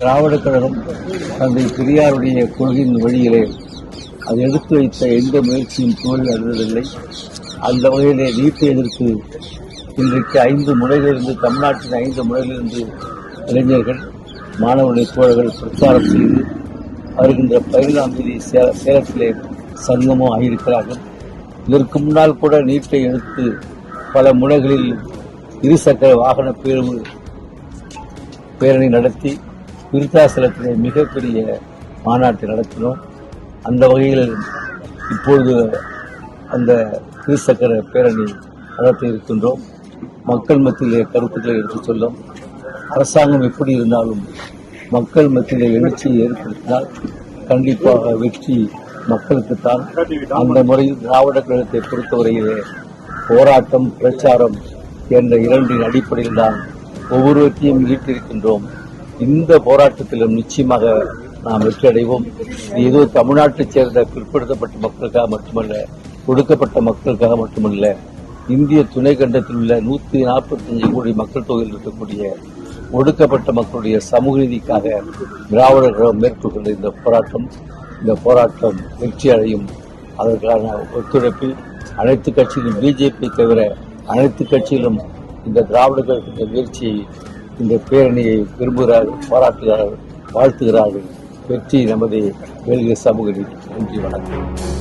திராவிட கழகம் தந்தை பெரியாருடைய கொள்கையின் வழியிலே அது எடுத்து வைத்த எந்த முயற்சியும் தோல்வி அடைந்ததில்லை. அந்த வகையிலே நீட்டை எதிர்த்து இன்றைக்கு ஐந்து முறையிலிருந்து தமிழ்நாட்டின் ஐந்து முறையிலிருந்து இளைஞர்கள் மாணவர்களை தோழர்கள் பிரச்சாரம் செய்து வருகின்ற பதினாம் தேதி சே- சேலத்திலே சங்கமும் ஆகியிருக்கிறார்கள். இதற்கு முன்னால் கூட நீட்டை எடுத்து பல முறைகளில் இருசக்கர வாகன பேர்வு பேரணி நடத்தி விருத்தாசலத்திலே மிகப்பெரிய மாநாட்டை நடத்தினோம். அந்த வகையில் இப்பொழுது அந்த திருச்சக்கர பேரணி நடத்த இருக்கின்றோம். மக்கள் மத்தியிலே கருத்துக்களை எடுத்துச் சொல்லும். அரசாங்கம் எப்படி இருந்தாலும் மக்கள் மத்தியிலே எழுச்சியை ஏற்படுத்தினால் கண்டிப்பாக வெற்றி மக்களுக்குத்தான். அந்த முறையில் திராவிட கழகத்தை பொறுத்தவரையிலே போராட்டம் பிரச்சாரம் என்ற இரண்டின் அடிப்படையில் தான் ஒவ்வொருவற்றையும் ஈட்டிருக்கின்றோம் இந்த போராட்டத்திலும் நிச்சயமாக நாம் வெற்றி அடைவோம் இது ஏதோ தமிழ்நாட்டைச் சேர்ந்த பிற்படுத்தப்பட்ட மக்களுக்காக மட்டுமல்ல ஒடுக்கப்பட்ட மக்களுக்காக மட்டுமல்ல இந்திய துணை கண்டத்தில் உள்ள நூத்தி நாற்பத்தஞ்சு கோடி மக்கள் தொகையில் இருக்கக்கூடிய ஒடுக்கப்பட்ட மக்களுடைய சமூக நீதிக்காக திராவிட கழகம் மேற்கொள்கின்ற இந்த போராட்டம் இந்த போராட்டம் வெற்றி அடையும் அதற்கான ஒத்துழைப்பில் அனைத்து கட்சிகளும் பிஜேபி தவிர அனைத்து கட்சிகளும் இந்த திராவிட கழகத்தின் முயற்சியை இந்த பேரணியை விரும்புகிறார்கள் பாராட்டுகிறார்கள் வாழ்த்துகிறார்கள். வெற்றி நமது வேல்க சமூக நன்றி வணக்கம்.